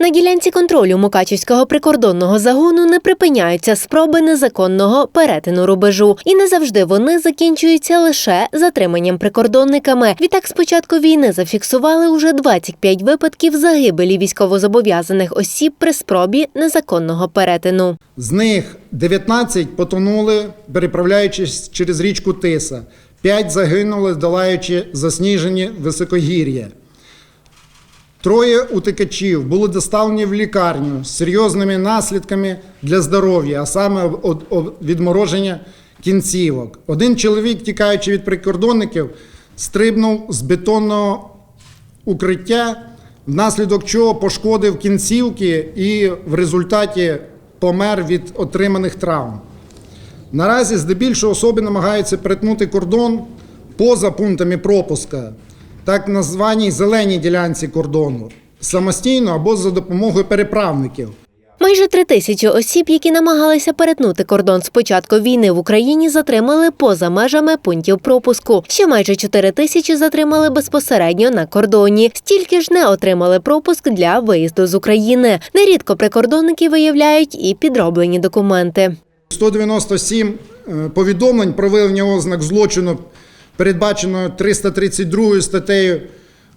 На ділянці контролю Мукачівського прикордонного загону не припиняються спроби незаконного перетину рубежу, і не завжди вони закінчуються лише затриманням прикордонниками. Відтак, з початку війни зафіксували уже 25 випадків загибелі військовозобов'язаних осіб при спробі незаконного перетину. З них 19 потонули, переправляючись через річку Тиса. 5 загинули, долаючи засніжені високогір'я. Троє утекачів були доставлені в лікарню з серйозними наслідками для здоров'я, а саме відмороження кінцівок. Один чоловік, тікаючи від прикордонників, стрибнув з бетонного укриття, внаслідок чого пошкодив кінцівки і в результаті помер від отриманих травм. Наразі здебільшого особи намагаються перетнути кордон поза пунктами пропуска, так названій зеленій ділянці кордону, самостійно або за допомогою переправників. Майже три тисячі осіб, які намагалися перетнути кордон з початку війни в Україні, затримали поза межами пунктів пропуску. Ще майже чотири тисячі затримали безпосередньо на кордоні. Стільки ж не отримали пропуск для виїзду з України. Нерідко прикордонники виявляють і підроблені документи. 197 е, повідомлень про виявлення ознак злочину, передбаченого 332 статтею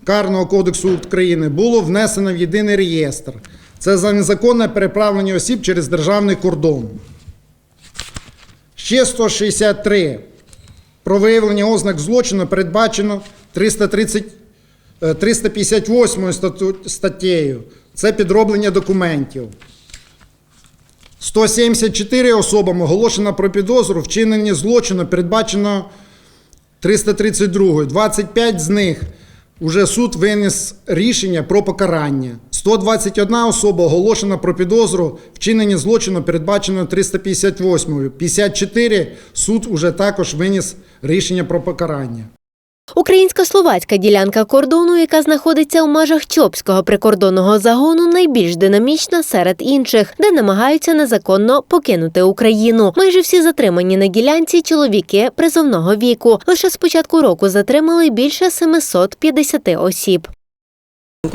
Карного кодексу України, було внесено в єдиний реєстр. Це за незаконне переправлення осіб через державний кордон. Ще 163 про виявлення ознак злочину передбачено 330, е, 358 стату- статтею. Це підроблення документів. 174 особам оголошено про підозру вчинення злочину, передбачено 332. 25 з них уже суд виніс рішення про покарання. 121 особа оголошена про підозру вчинення злочину, передбачено 358. 54 суд уже також виніс рішення про покарання. Українсько-словацька ділянка кордону, яка знаходиться у межах Чопського прикордонного загону, найбільш динамічна серед інших, де намагаються незаконно покинути Україну. Майже всі затримані на ділянці чоловіки призовного віку. Лише з початку року затримали більше 750 осіб.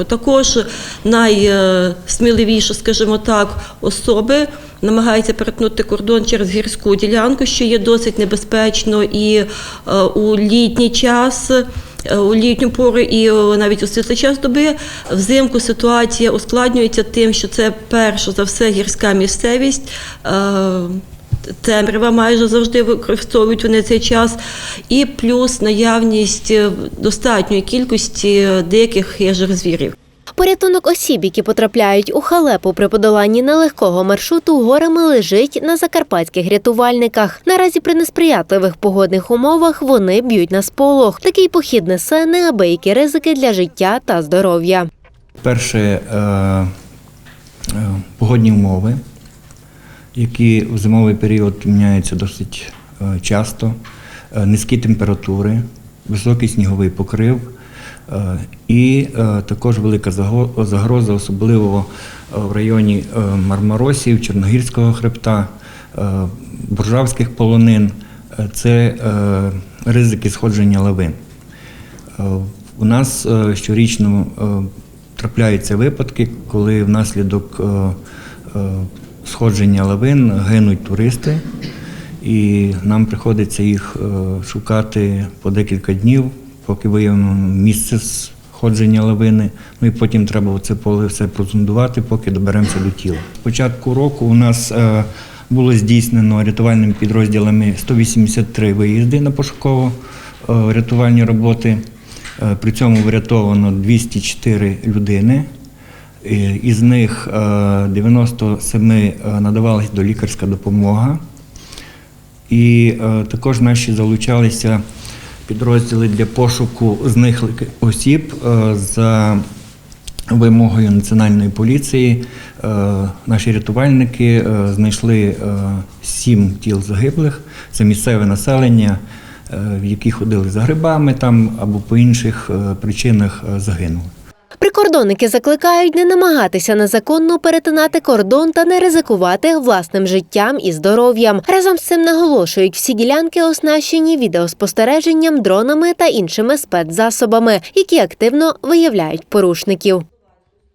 Також найсміливіші, скажімо так, особи намагаються перетнути кордон через гірську ділянку, що є досить небезпечно і е, у літній час. е, У літню пору і е, навіть у світлий час доби взимку ситуація ускладнюється тим, що це перш за все гірська місцевість. Темрява майже завжди використовують вони цей час, і плюс наявність е, достатньої кількості диких хижих звірів. Порятунок осіб, які потрапляють у халепу при подоланні нелегкого маршруту горами, лежить на закарпатських рятувальниках. Наразі при несприятливих погодних умовах вони б'ють на сполох. Такий похід несе неабиякі ризики для життя та здоров'я. Перше е, е, погодні умови, які в зимовий період міняються досить е, часто, е, низькі температури, високий сніговий покрив е, і також велика загроза, особливо в районі Мармаросів, Чорногірського хребта, Буржавських полонин. Це ризики сходження лавин. У нас щорічно трапляються випадки, коли внаслідок сходження лавин гинуть туристи, і нам приходиться їх е, шукати по декілька днів, поки виявимо місце сходження лавини. Ну і потім треба це поле все прозондувати, поки доберемося до тіла. З початку року у нас е, було здійснено рятувальними підрозділами 183 виїзди на пошуково-рятувальні роботи. Е, При цьому врятовано 204 людини. Е, Із них е, 97 е, надавалась долікарська допомога. І е, також наші залучалися підрозділи для пошуку зниклих осіб е, за вимогою національної поліції. Е, наші рятувальники е, знайшли е, сім тіл загиблих. Це місцеве населення, е, які ходили за грибами там або по інших е, причинах е, загинули. Прикордонники закликають не намагатися незаконно перетинати кордон та не ризикувати власним життям і здоров'ям. Разом з цим наголошують, всі ділянки оснащені відеоспостереженням, дронами та іншими спецзасобами, які активно виявляють порушників.